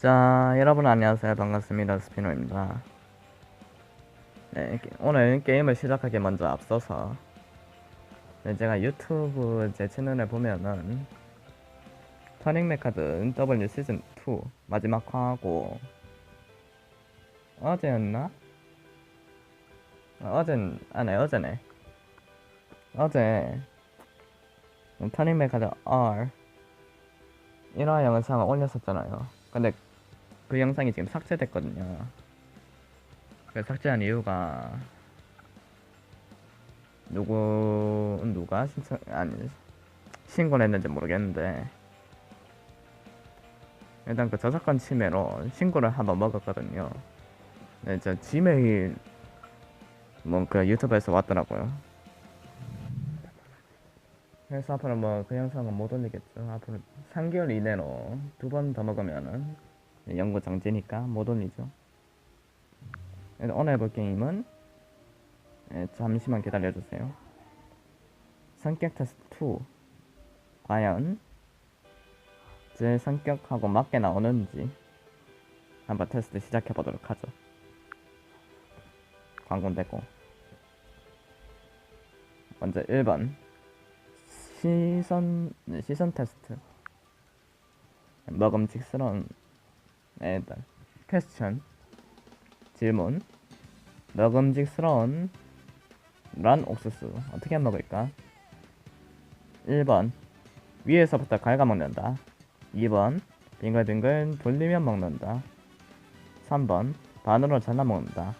자, 여러분 안녕하세요. 반갑습니다. 스피노입니다. 네, 게- 오늘 게임을 시작하기 먼저 앞서서 네, 제가 유튜브 제 채널에 보면은 터닝 메카드 W 시즌 2 마지막 화하고 어제였나? 어, 어젠 아네 어제네 어제 터닝 메카드 R 1화 영상을 올렸었잖아요. 근데 그 영상이 지금 삭제됐거든요. 그 삭제한 이유가 누구 누가 신청 아니 신고를 했는지 모르겠는데 일단 그 저작권 침해로 신고를 한번 먹었거든요. 네, 저 지메일 뭐그 유튜브에서 왔더라고요. 그래서 앞으로 뭐 그 영상은 못 올리겠죠. 앞으로 3개월 이내로 두 번 더 먹으면은 연구 정지니까 못 올리죠. 오늘 해볼 게임은 예, 잠시만 기다려주세요. 성격 테스트 2 과연 제 성격하고 맞게 나오는지 한번 테스트 시작해 보도록 하죠. 광고 되고 먼저 1번 시선 네, 시선 테스트 먹음직스러운 애들. 퀘스천. 질문. 먹음직스러운 란 옥수수. 어떻게 먹을까? 1번. 위에서부터 갉아먹는다. 2번. 빙글빙글 돌리며 먹는다. 3번. 반으로 잘라 먹는다.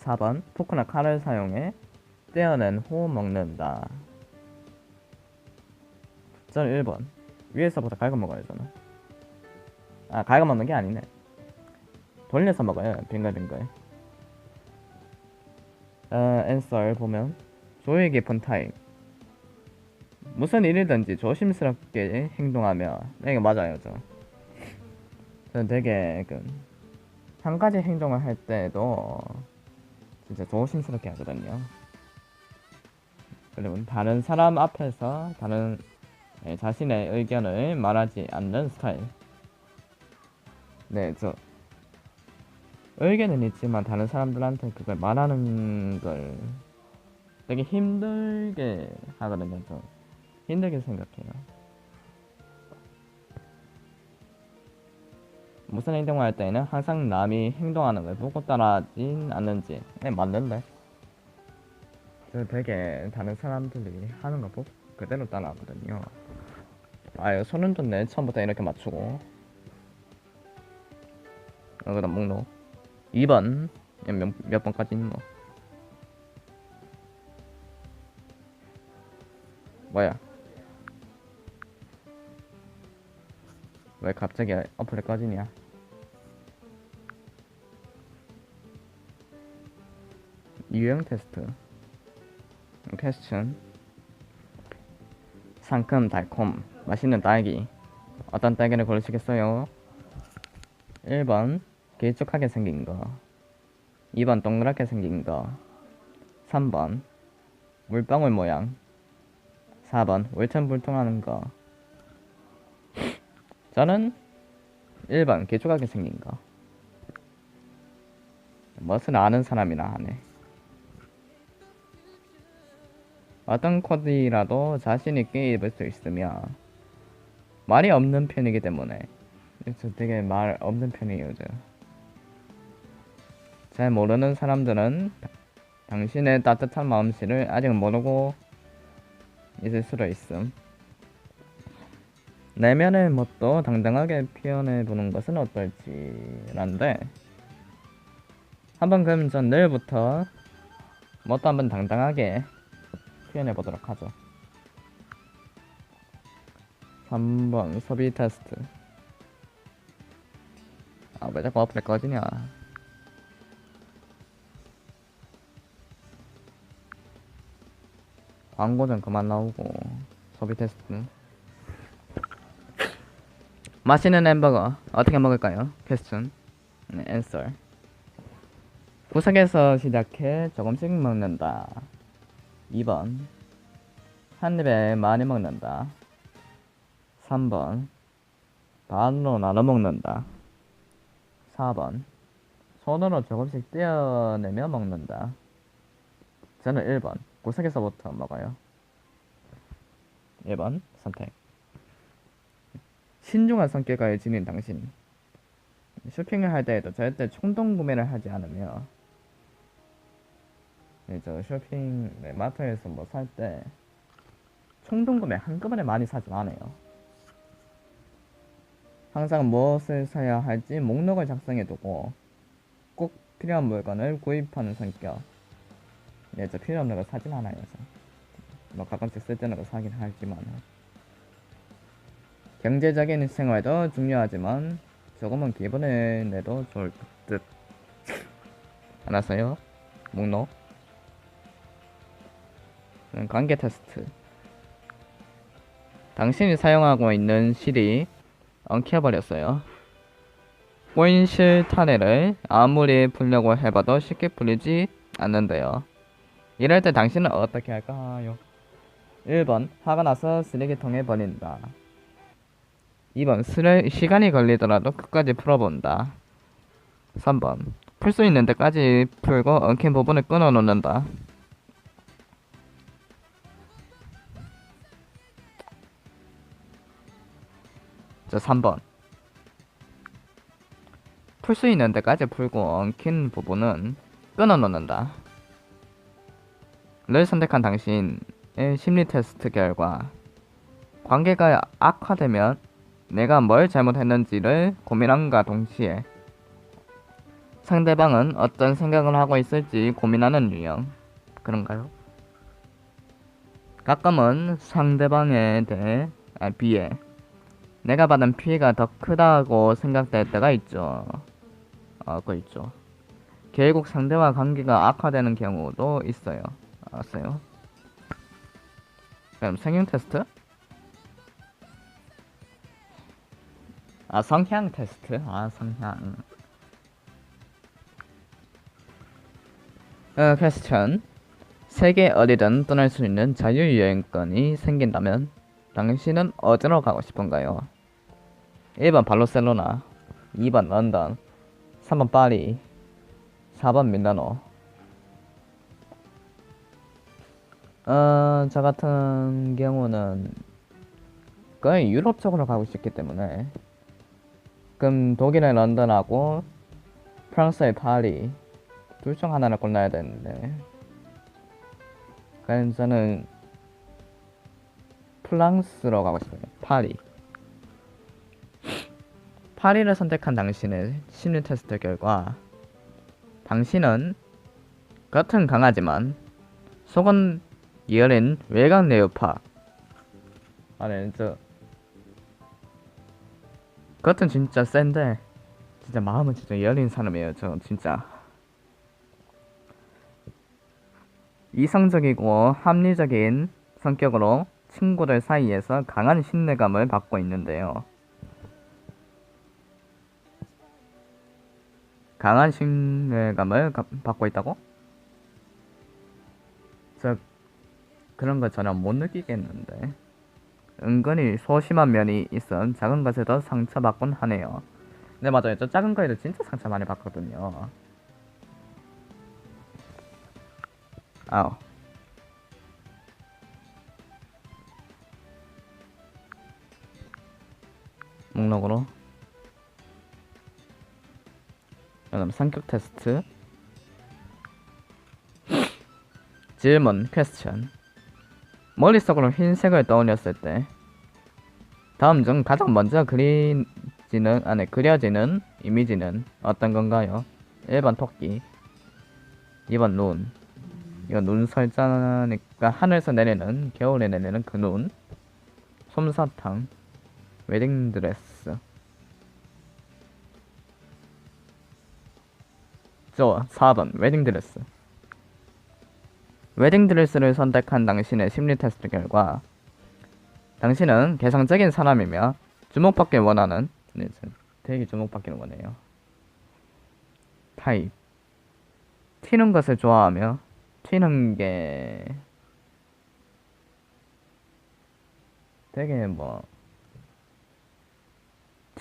4번. 포크나 칼을 사용해 떼어낸 후 먹는다. 저는 1번. 위에서부터 갉아 먹어요 저는. 아 갉아 먹는 게 아니네. 돌려서 먹어요 빙글빙글. 어 앤서를 보면 조의 깊은 타입 무슨 일이든지 조심스럽게 행동하며 네, 이게 맞아요 저 저는 되게 그 한 가지 행동을 할 때도 진짜 조심스럽게 하거든요. 그리고 다른 사람 앞에서 다른 네, 자신의 의견을 말하지 않는 스타일. 네, 저 의견은 있지만 다른 사람들한테 그걸 말하는 걸 되게 힘들게 하거든요. 저 힘들게 생각해요. 무슨 행동을 할 때는 항상 남이 행동하는 걸 보고 따라하진 않는지. 네, 맞는데. 저 되게 다른 사람들이 하는 거 보고 그대로 따라하거든요. 아유 손은 좋네 처음부터 이렇게 맞추고 어, 그다음 목록. 2번 몇, 몇 번까지 있노 뭐야? 왜 갑자기 어플이 꺼지냐? 유형 테스트. 퀘스천. 상큼 달콤 맛있는 딸기. 어떤 딸기를 고르시겠어요? 1번 길쭉하게 생긴 거 2번 동그랗게 생긴 거 3번 물방울 모양 4번 울퉁불퉁하는 거. 저는 1번 길쭉하게 생긴 거. 멋을 아는 사람이라 하네. 어떤 코디라도 자신 있게 입을 수 있으며 말이 없는 편이기 때문에 저 되게 말 없는 편이에요 저. 잘 모르는 사람들은 다- 당신의 따뜻한 마음씨를 아직 모르고 있을 수도 있음 내면의 멋도 당당하게 표현해 보는 것은 어떨지란데 한번 그럼 전 내일부터 멋도 한번 당당하게 표현해 보도록 하죠. 3번 소비 테스트. 아, 왜 자꾸 어플이 꺼지냐? 광고 좀 그만 나오고 소비 테스트. 맛있는 햄버거 어떻게 먹을까요? 퀘스천. 네, 앤서. 구석에서 시작해 조금씩 먹는다. 2번 한 입에 많이 먹는다 3번 반으로 나눠 먹는다 4번 손으로 조금씩 떼어내며 먹는다. 저는 1번 구석에서부터 먹어요. 1번 선택 신중한 성격을 지닌 당신 쇼핑을 할 때에도 절대 충동 구매를 하지 않으며 네, 이제 쇼핑 네, 마트에서 뭐 살 때 충동 구매 한꺼번에 많이 사진 않아요. 항상 무엇을 사야 할지 목록을 작성해두고 꼭 필요한 물건을 구입하는 성격. 네, 저 필요 없는 거 사진 않아요. 저. 뭐 가끔씩 쓸데없는 거 사긴 하지만 경제적인 생활도 중요하지만 조금은 기분을 내도 좋을 듯. 알았어요? 목록. 음, 관계 테스트. 당신이 사용하고 있는 실이 엉켜버렸어요. 꼬인 실 타래를 아무리 풀려고 해봐도 쉽게 풀리지 않는데요. 이럴 때 당신은 어떻게 할까요? 1번 화가 나서 쓰레기통에 버린다. 2번 쓰레, 시간이 걸리더라도 끝까지 풀어본다. 3번 풀 수 있는 데까지 풀고 엉킨 부분을 끊어 놓는다. 자 3번 풀 수 있는 데까지 풀고 엉킨 부분은 끊어 놓는다. 를 선택한 당신의 심리 테스트 결과 관계가 악화되면 내가 뭘 잘못했는지를 고민함과 동시에 상대방은 어떤 생각을 하고 있을지 고민하는 유형 그런가요? 가끔은 상대방에 대해 아, 비해 내가 받은 피해가 더 크다고 생각될 때가 있죠. 아, 그 있죠. 결국 상대와 관계가 악화되는 경우도 있어요. 알았어요? 그럼 성형 테스트? 아 성향 테스트? 아 성향 어, 퀘스천 세계 어디든 떠날 수 있는 자유여행권이 생긴다면 당신은 어디로 가고 싶은가요? 1번 바르셀로나 2번 런던 3번 파리 4번 밀라노. 어, 저 같은 경우는 거의 유럽 쪽으로 가고 싶기 때문에. 그럼 독일의 런던하고 프랑스의 파리 둘 중 하나를 골라야 되는데. 그럼 저는 프랑스로 가고 싶어요. 파리. 파리를 선택한 당신의 심리 테스트 결과 당신은 겉은 강하지만 속은 여린 외곽 레오파. 아네 저 겉은 진짜 센데 진짜 마음은 진짜 여린 사람이에요 저 진짜. 이성적이고 합리적인 성격으로 친구들 사이에서 강한 신뢰감을 받고 있는데요. 강한 신뢰감을 가- 받고 있다고? 저 그런 거 전혀 못 느끼겠는데. 은근히 소심한 면이 있어 작은 것에도 상처받곤 하네요. 네 맞아요. 저 작은 거에도 진짜 상처 많이 받거든요. 아우 목록으로. 그다음 성격 테스트. 질문 퀘스천 머릿속으로 흰색을 떠올렸을 때 다음 중 가장 먼저 그리지는 아니 그려지는 이미지는 어떤 건가요? 1번 토끼 2번 눈. 이거 눈 설자니까 하늘에서 내리는 겨울에 내리는 그 눈. 솜사탕 웨딩드레스. 저 4번 웨딩드레스. 웨딩드레스를 선택한 당신의 심리 테스트 결과 당신은 개성적인 사람이며 주목받길 원하는 네, 저 되게 주목받기를 원해요. 타입. 튀는 것을 좋아하며 튀는 게 되게 뭐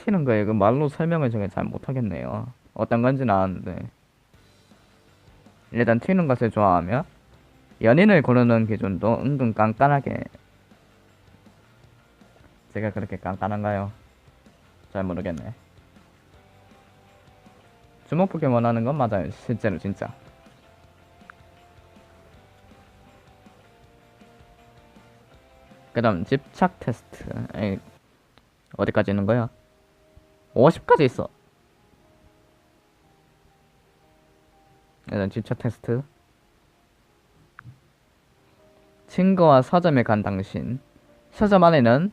튀는 거에 그 말로 설명을 제가 잘 못하겠네요. 어떤 건지는 아는데. 일단 튀는 것을 좋아하며 연인을 고르는 기준도 은근 깐깐하게. 제가 그렇게 깐깐한가요? 잘 모르겠네. 주먹보기 원하는 건 맞아요. 실제로 진짜. 그 다음 집착 테스트. 에이, 어디까지 있는 거야? 50까지 있어. 일단 집착 테스트. 친구와 서점에 간 당신. 서점 안에는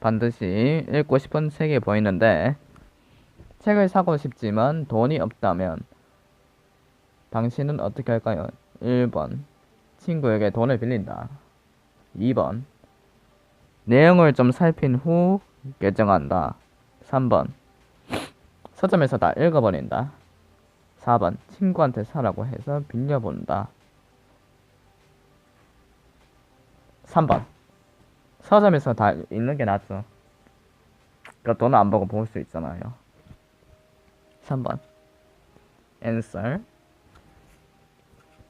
반드시 읽고 싶은 책이 보이는데 책을 사고 싶지만 돈이 없다면 당신은 어떻게 할까요? 1번. 친구에게 돈을 빌린다. 2번. 내용을 좀 살핀 후 결정한다. 3번 서점에서 다 읽어버린다. 4번 친구한테 사라고 해서 빌려본다. 3번 서점에서 다 읽는 게 낫죠. 그러니까 돈을 안 보고 볼 수 있잖아요. 3번 answer.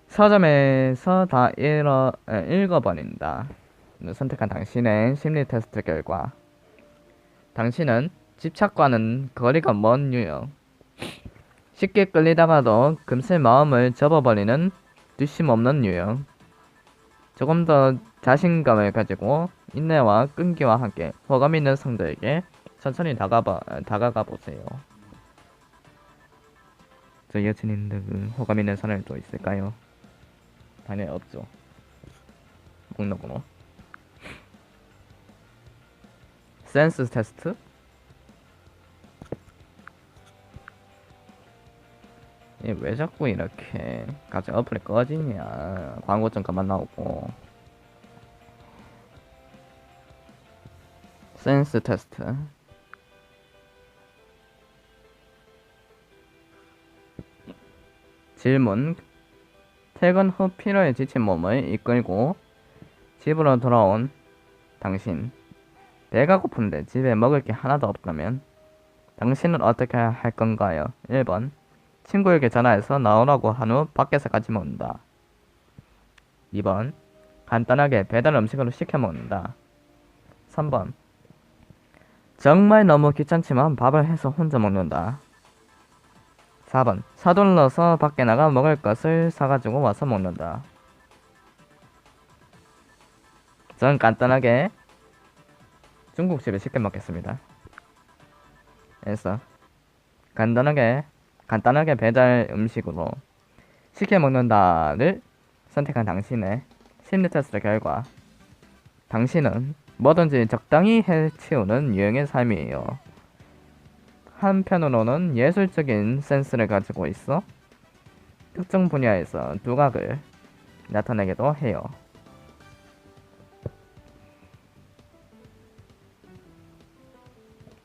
서점에서 다 읽어, 에, 읽어버린다. 선택한 당신의 심리 테스트 결과. 당신은 집착과는 거리가 먼 유형 쉽게 끌리다가도 금세 마음을 접어버리는 뒷심 없는 유형 조금 더 자신감을 가지고 인내와 끈기와 함께 호감 있는 성들에게 천천히 다가봐, 다가가 보세요. 저 여친 있는데 그 호감 있는 사람이 또 있을까요? 당연히 없죠. 목록으로. 센스 테스트? 왜 자꾸 이렇게 갑자기 어플이 꺼지냐. 광고 좀 그만 나오고. 센스 테스트. 질문. 퇴근 후 피로에 지친 몸을 이끌고 집으로 돌아온 당신. 배가 고픈데 집에 먹을 게 하나도 없다면 당신은 어떻게 할 건가요? 1번 친구에게 전화해서 나오라고 한 후 밖에서 같이 먹는다. 2번 간단하게 배달 음식으로 시켜 먹는다. 3번 정말 너무 귀찮지만 밥을 해서 혼자 먹는다. 4번 서둘러서 밖에 나가 먹을 것을 사가지고 와서 먹는다. 전 간단하게 중국집에 시켜 먹겠습니다. 그래서 간단하게 간단하게 배달 음식으로 시켜 먹는다를 선택한 당신의 심리 테스트 결과 당신은 뭐든지 적당히 해치우는 유형의 삶이에요. 한편으로는 예술적인 센스를 가지고 있어 특정 분야에서 두각을 나타내기도 해요.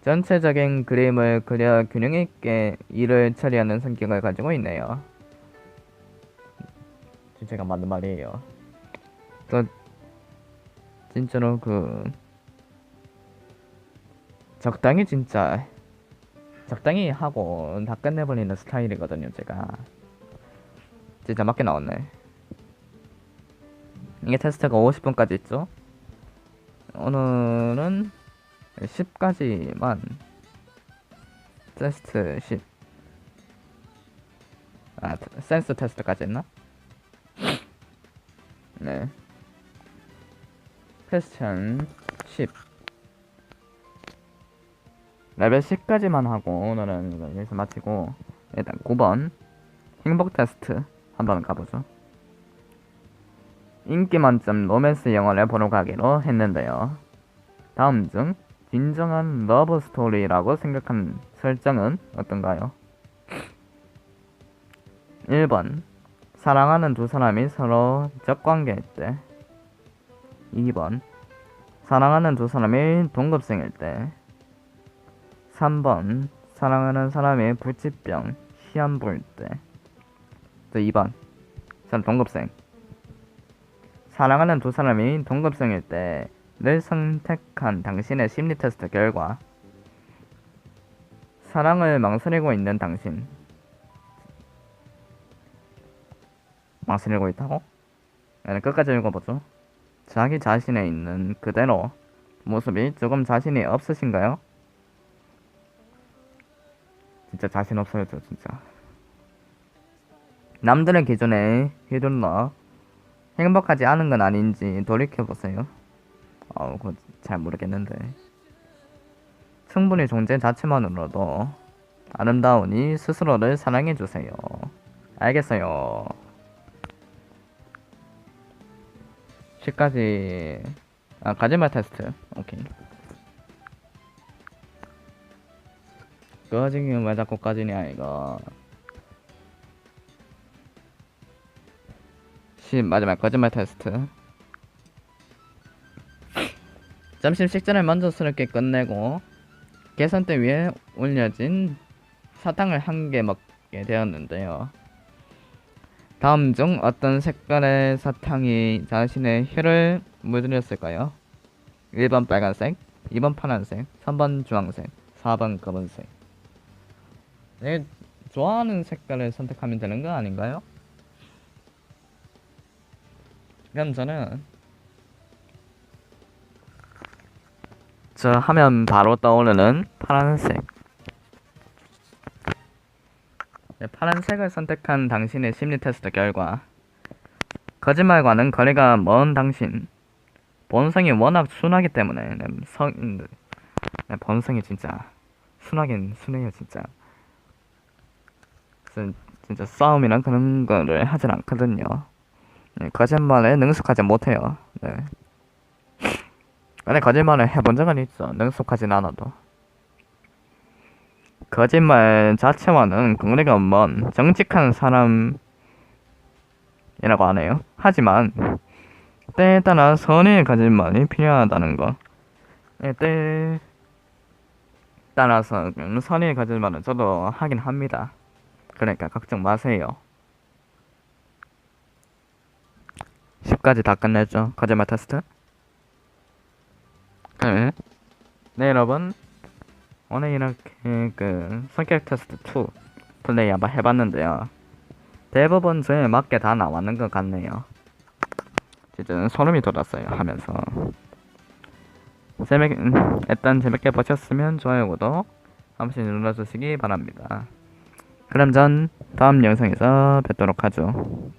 전체적인 그림을 그려 균형 있게 일을 처리하는 성격을 가지고 있네요. 제가 맞는 말이에요. 또 진짜로 그 적당히 진짜 적당히 하고 다 끝내버리는 스타일이거든요. 제가 진짜 맞게 나왔네. 이게 테스트가 50분까지 있죠. 오늘은 10까지만 테스트 10 아, 센스 테스트까지 했나? 네. 퀘스천 10 레벨 10까지만 하고 오늘은 여기서 마치고 일단 9번 행복 테스트 한번 가보죠. 인기 만점 로맨스 영화를 보러 가기로 했는데요. 다음 중 진정한 러브 스토리라고 생각한 설정은 어떤가요? 1번. 사랑하는 두 사람이 서로 적관계일 때. 2번. 사랑하는 두 사람이 동급생일 때. 3번. 사랑하는 사람이 불치병 시험 볼때. 2번. 전 동급생. 사랑하는 두 사람이 동급생일 때 를 선택한 당신의 심리 테스트 결과. 사랑을 망설이고 있는 당신. 망설이고 있다고? 끝까지 읽어보죠. 자기 자신에 있는 그대로 모습이 조금 자신이 없으신가요? 진짜 자신 없어요 저 진짜. 남들의 기준에 휘둘러 행복하지 않은 건 아닌지 돌이켜보세요. 어, 그거 잘 모르겠는데. 충분히 존재 자체만으로도 아름다우니 스스로를 사랑해주세요. 알겠어요. 10까지 아 거짓말 테스트 오케이 꺼지긴 왜 자꾸 꺼지냐 이거 10 마지막 거짓말 테스트 점심 식전을 만족스럽게 끝내고 계산대 위에 올려진 사탕을 한 개 먹게 되었는데요 다음 중 어떤 색깔의 사탕이 자신의 혀를 물들였을까요? 1번 빨간색, 2번 파란색, 3번 주황색, 4번 검은색. 네, 좋아하는 색깔을 선택하면 되는 거 아닌가요? 그럼 저는 저 하면 바로 떠오르는 파란색. 네, 파란색을 선택한 당신의 심리 테스트 결과. 거짓말과는 거리가 먼 당신. 본성이 워낙 순하기 때문에. 네, 성, 네, 본성이 진짜 순하긴 순해요 진짜. 그래서 진짜 싸움이랑 그런 거를 하진 않거든요. 네, 거짓말에 능숙하지 못해요. 네. 근데 거짓말을 해본 적은 있어 능숙하진 않아도 거짓말 자체와는 거리가 먼 정직한 사람이라고 하네요. 하지만 때에 따라 선의의 거짓말이 필요하다는 거. 네, 때에 따라서 선의의 거짓말은 저도 하긴 합니다. 그러니까 걱정 마세요. 10까지 다 끝냈죠. 거짓말 테스트. 네. 네 여러분 오늘 이렇게 그 성격 테스트 2 플레이 한번 해봤는데요. 대부분 저에 맞게 다 나왔는 것 같네요. 진짜 소름이 돋았어요 하면서. 재밌, 일단 재밌게 보셨으면 좋아요, 구독 한 번씩 눌러주시기 바랍니다. 그럼 전 다음 영상에서 뵙도록 하죠.